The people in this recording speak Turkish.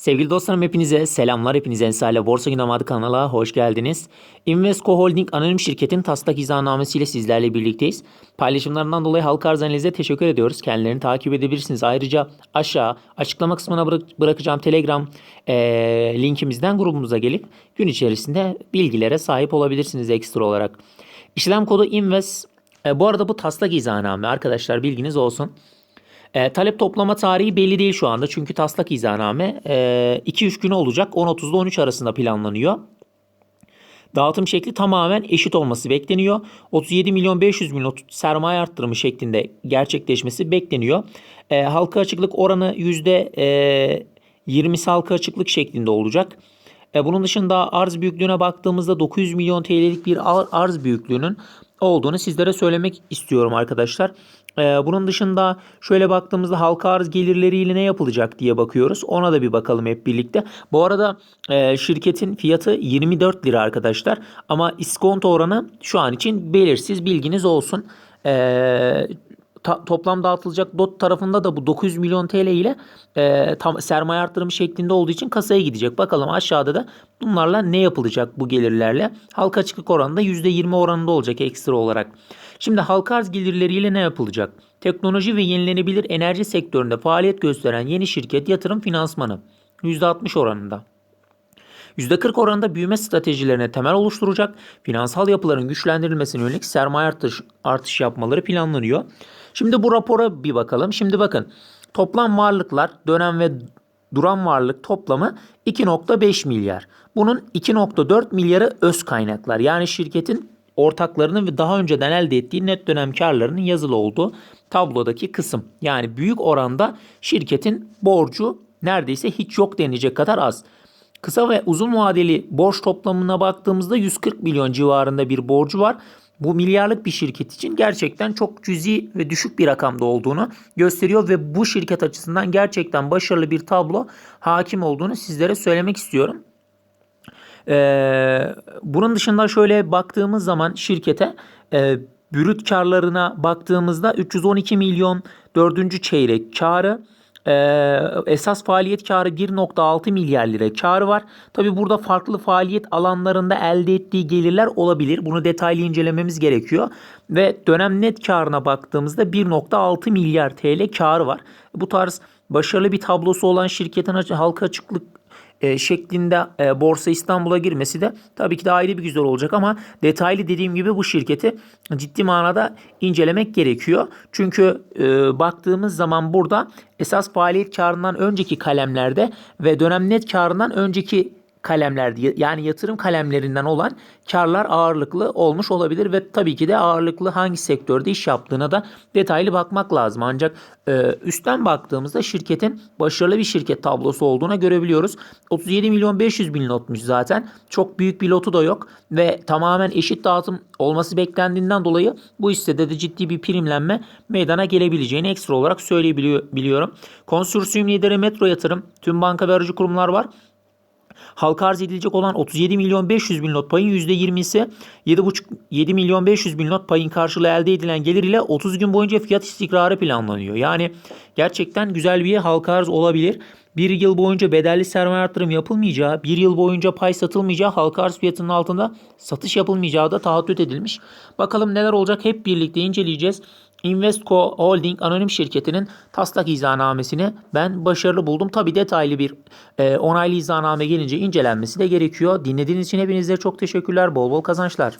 Sevgili dostlarım hepinize selamlar. Hepinize Ensar'la Borsa Günamadı kanala hoş geldiniz. Invesco Holding anonim şirketin taslak izahnamesiyle sizlerle birlikteyiz. Paylaşımlarından dolayı halka arz analize teşekkür ediyoruz. Kendilerini takip edebilirsiniz. Ayrıca aşağı açıklama kısmına bırak- bırakacağım Telegram eee, linkimizden grubumuza gelip gün içerisinde bilgilere sahip olabilirsiniz ekstra olarak. İşlem kodu INVEST. E, bu arada bu taslak izahname arkadaşlar bilginiz olsun. E, talep toplama tarihi belli değil şu anda. Çünkü taslak izahname 2-3 günü olacak. 10.30 ile 13 arasında planlanıyor. Dağıtım şekli tamamen eşit olması bekleniyor. 37 milyon 500 bin lot sermaye arttırımı şeklinde gerçekleşmesi bekleniyor. E, halka açıklık oranı %20'si halka açıklık şeklinde olacak. E, bunun dışında arz büyüklüğüne baktığımızda 900 milyon TL'lik bir ar- arz büyüklüğünün olduğunu sizlere söylemek istiyorum arkadaşlar. E, bunun dışında şöyle baktığımızda halka arz gelirleriyle ne yapılacak diye bakıyoruz. Ona da bir bakalım hep birlikte. Bu arada e, şirketin fiyatı 24 lira arkadaşlar. Ama iskonto oranı şu an için belirsiz bilginiz olsun. Ta- toplam dağıtılacak dot tarafında da bu 900 milyon TL ile e, tam sermaye arttırımı şeklinde olduğu için kasaya gidecek. Bakalım aşağıda da bunlarla ne yapılacak bu gelirlerle? Halka açıklık oranı da %20 oranında olacak ekstra olarak. Şimdi halka arz gelirleriyle ne yapılacak? Teknoloji ve yenilenebilir enerji sektöründe faaliyet gösteren yeni şirket yatırım finansmanı %60 oranında. %40 oranında büyüme stratejilerine temel oluşturacak finansal yapıların güçlendirilmesine yönelik sermaye artış, artış yapmaları planlanıyor. Şimdi bu rapora bir bakalım. Şimdi bakın toplam varlıklar dönem ve duran varlık toplamı 2.5 milyar. Bunun 2.4 milyarı öz kaynaklar. Yani şirketin ortaklarının ve daha önceden elde ettiği net dönem karlarının yazılı olduğu tablodaki kısım. Yani büyük oranda şirketin borcu neredeyse hiç yok denilecek kadar az. Kısa ve uzun vadeli borç toplamına baktığımızda 140 milyon civarında bir borcu var. Bu milyarlık bir şirket için gerçekten çok cüzi ve düşük bir rakamda olduğunu gösteriyor ve bu şirket açısından gerçekten başarılı bir tablo hakim olduğunu sizlere söylemek istiyorum. Ee, bunun dışında şöyle baktığımız zaman şirkete e, brüt karlarına baktığımızda 312 milyon dördüncü çeyrek karı e, esas faaliyet karı 1.6 milyar lira karı var. Tabi burada farklı faaliyet alanlarında elde ettiği gelirler olabilir. Bunu detaylı incelememiz gerekiyor. Ve dönem net karına baktığımızda 1.6 milyar TL karı var. Bu tarz başarılı bir tablosu olan şirketin halka açıklık e, şeklinde e, Borsa İstanbul'a girmesi de tabii ki de ayrı bir güzel olacak ama detaylı dediğim gibi bu şirketi ciddi manada incelemek gerekiyor. Çünkü e, baktığımız zaman burada esas faaliyet karından önceki kalemlerde ve dönem net karından önceki kalemlerde yani yatırım kalemlerinden olan karlar ağırlıklı olmuş olabilir ve tabii ki de ağırlıklı hangi sektörde iş yaptığına da detaylı bakmak lazım. Ancak e, üstten baktığımızda şirketin başarılı bir şirket tablosu olduğuna görebiliyoruz. 37 milyon 500 bin lotmuş zaten. Çok büyük bir lotu da yok ve tamamen eşit dağıtım olması beklendiğinden dolayı bu hissede de ciddi bir primlenme meydana gelebileceğini ekstra olarak söyleyebiliyorum. Konsorsiyum lideri Metro Yatırım, tüm banka ve aracı kurumlar var. Halka arz edilecek olan 37 milyon 500 bin lot payın %20'si 7,5 7 milyon 500 bin lot payın karşılığı elde edilen gelir ile 30 gün boyunca fiyat istikrarı planlanıyor. Yani gerçekten güzel bir halka arz olabilir. Bir yıl boyunca bedelli sermaye artırım yapılmayacağı, bir yıl boyunca pay satılmayacağı, halka arz fiyatının altında satış yapılmayacağı da taahhüt edilmiş. Bakalım neler olacak hep birlikte inceleyeceğiz. Investco Holding anonim şirketinin taslak izahnamesini ben başarılı buldum. Tabi detaylı bir e, onaylı izahname gelince incelenmesi de gerekiyor. Dinlediğiniz için hepinize çok teşekkürler. Bol bol kazançlar.